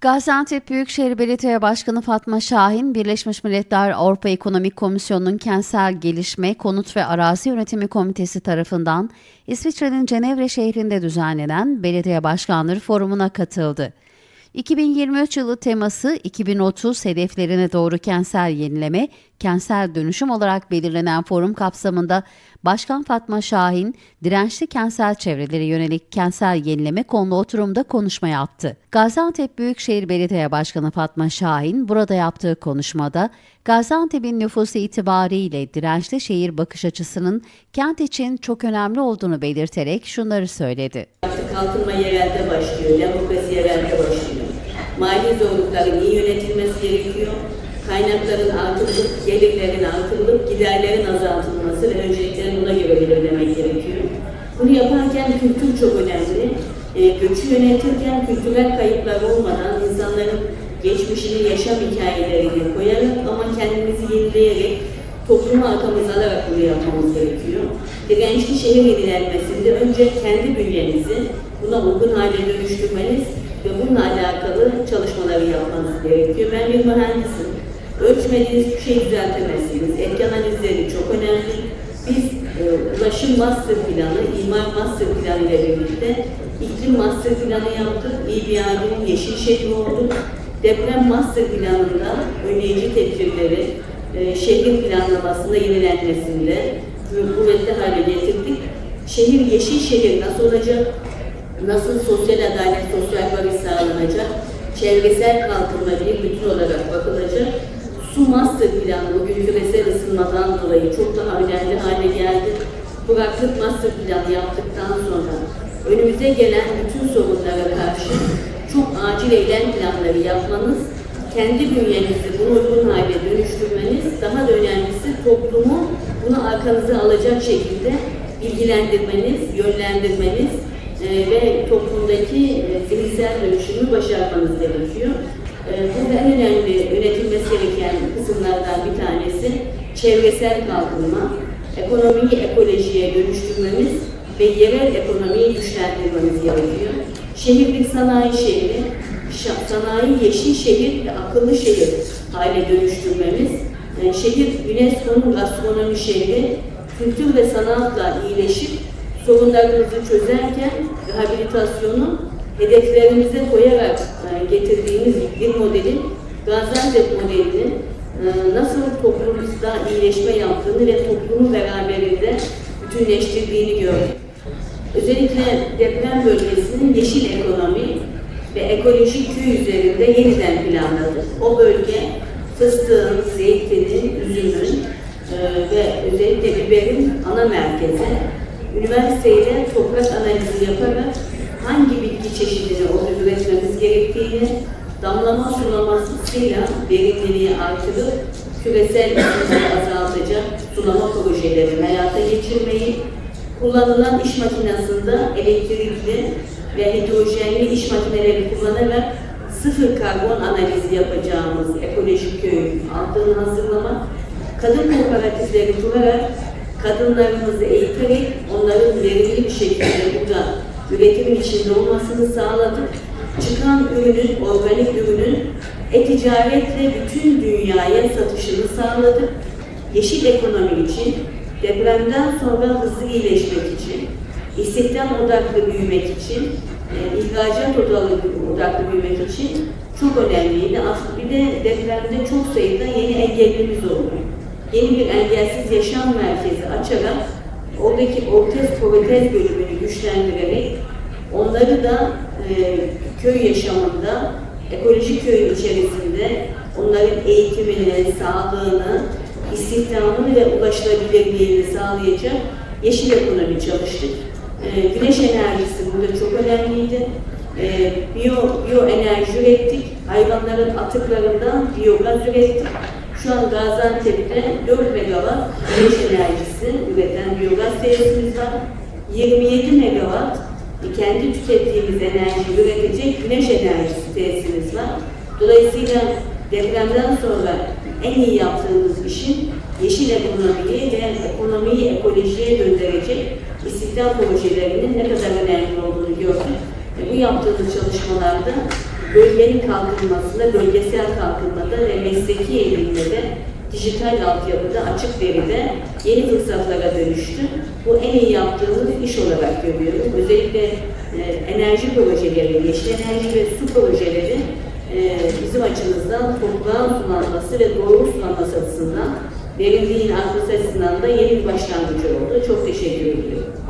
Gaziantep Büyükşehir Belediye Başkanı Fatma Şahin, Birleşmiş Milletler Avrupa Ekonomik Komisyonu'nun Kentsel Gelişme, Konut ve Arazi Yönetimi Komitesi tarafından İsviçre'nin Cenevre şehrinde düzenlenen Belediye Başkanları Forumu'na katıldı. 2023 yılı teması 2030 hedeflerine doğru kentsel yenileme, kentsel dönüşüm olarak belirlenen forum kapsamında Başkan Fatma Şahin, dirençli kentsel çevrelere yönelik kentsel yenileme konulu oturumda konuşma yaptı. Gaziantep Büyükşehir Belediye Başkanı Fatma Şahin burada yaptığı konuşmada Gaziantep'in nüfusu itibariyle dirençli şehir bakış açısının kent için çok önemli olduğunu belirterek şunları söyledi. Kalkınma yerelde başlıyor, demokrasi yerelde başlıyor. Mali zorlukların iyi yönetilmesi gerekiyor. Kaynakların artırılıp, gelirlerin artırılıp, giderlerin azaltılması ve önceliklerini buna göre belirlemek gerekiyor. Bunu yaparken kültür çok önemli. E, göçü yönetirken kültürel kayıplar olmadan insanların geçmişini, yaşam hikayelerini koyarak ama kendimizi yenileyerek toplumu arkamıza alarak bunu yapmamız gerekiyor. Dirençli şehir yenilenmesinde önce kendi bünyenizi buna uygun hale dönüştürmeniz ve bununla alakalı çalışmaları yapmanız gerekiyor. Ben bir mühendisim. Ölçmediğiniz bir şey düzeltemezsiniz. Etki analizleri çok önemli. Biz e, ulaşım master planı, imar master planı ile birlikte iklim master planı yaptık. İBA'nın yeşil şehri olduk. Deprem master planında önleyici tedbirleri, e, şehrin planlamasında yenilenmesinde kuvvetli hale getirdik. Şehir yeşil şehir nasıl olacak? Nasıl sosyal adalet, sosyal barış sağlanacak? Çevresel kalkınma bir bütün olarak bakılacak. Su master planı bugün küresel ısınmadan dolayı çok daha önemli hale geldi. Kuraklık master planı yaptıktan sonra önümüze gelen bütün sorunlara karşı çok acil eylem planları yapmanız kendi bünyenizi buna uygun hale dönüştürmeniz, daha da önemlisi toplumu bunu arkanıza alacak şekilde bilgilendirmeniz, yönlendirmeniz e, ve toplumdaki e, dönüşümü başarmanız gerekiyor. E, burada en önemli yönetilmesi gereken kısımlardan bir tanesi çevresel kalkınma, ekonomiyi ekolojiye dönüştürmemiz ve yerel ekonomiyi güçlendirmemiz gerekiyor. Şehir bir sanayi şehri, sanayi yeşil şehir ve akıllı şehir hale dönüştürmemiz, e, şehir UNESCO'nun gastronomi şehri, kültür ve sanatla iyileşip sorunlarımızı çözerken rehabilitasyonu hedeflerimize koyarak e, getirdiğimiz bir modelin Gaziantep modelinin e, nasıl toplumumuzda iyileşme yaptığını ve toplumu beraberinde bütünleştirdiğini gördük. Özellikle deprem bölgesinin yeşil ekonomi ve ekolojik köy üzerinde yeniden planladı. O bölge fıstığın, zeytinin, üzümün e, ve özellikle biberin ana merkezi. Üniversiteyle toprak analizi yaparak hangi bitki çeşidini orada üretmemiz gerektiğini, damlama sulamasıyla verimliliği artırıp küresel ısınmayı azaltacak sulama projelerini hayata geçirmeyi, kullanılan iş makinesinde elektrikli ve hidrojenli iş makineleri kullanarak sıfır karbon analizi yapacağımız ekolojik köyün altını hazırlamak, kadın kooperatifleri kurarak kadınlarımızı eğiterek onların verimli bir şekilde burada üretimin içinde olmasını sağladık. Çıkan ürünün, organik ürünün e-ticaretle bütün dünyaya satışını sağladık. Yeşil ekonomi için, depremden sonra hızlı iyileşmek için, istihdam odaklı büyümek için, e, ihracat odaklı, odaklı büyümek için çok önemliydi. Aslında bir de depremde çok sayıda yeni engellimiz oldu. Yeni bir engelsiz yaşam merkezi açarak oradaki ortez protez bölümünü güçlendirerek onları da e, köy yaşamında, ekolojik köyün içerisinde onların eğitimini, sağlığını, istihdamını ve ulaşılabilirliğini sağlayacak yeşil ekonomi çalıştık. E, güneş enerjisi burada çok önemliydi. E, biyo, biyo enerji ürettik. Hayvanların atıklarından biyogaz ürettik. Şu an Gaziantep'te 4 megawatt güneş enerjisi üreten biyogaz tesisimiz var. 27 megawatt kendi tükettiğimiz enerjiyi üretecek güneş enerjisi tesisimiz var. Dolayısıyla depremden sonra en iyi yaptığımız işin yeşil ekonomiyi ve ekonomiyi ekolojiye döndürecek istihdam projelerinin ne kadar önemli olduğunu gördük. E, bu yaptığımız çalışmalarda bölgenin kalkınmasında, bölgesel kalkınmada ve mesleki eğilimde de dijital altyapıda, açık veride yeni fırsatlara dönüştü. Bu en iyi yaptığımız iş olarak görüyorum. Özellikle e, enerji projeleri, yeşil enerji ve su projeleri e, bizim açımızdan toprağın sulanması ve doğru sulanması açısından verimliliğin artması açısından da yeni bir başlangıç oldu. Çok teşekkür ediyorum.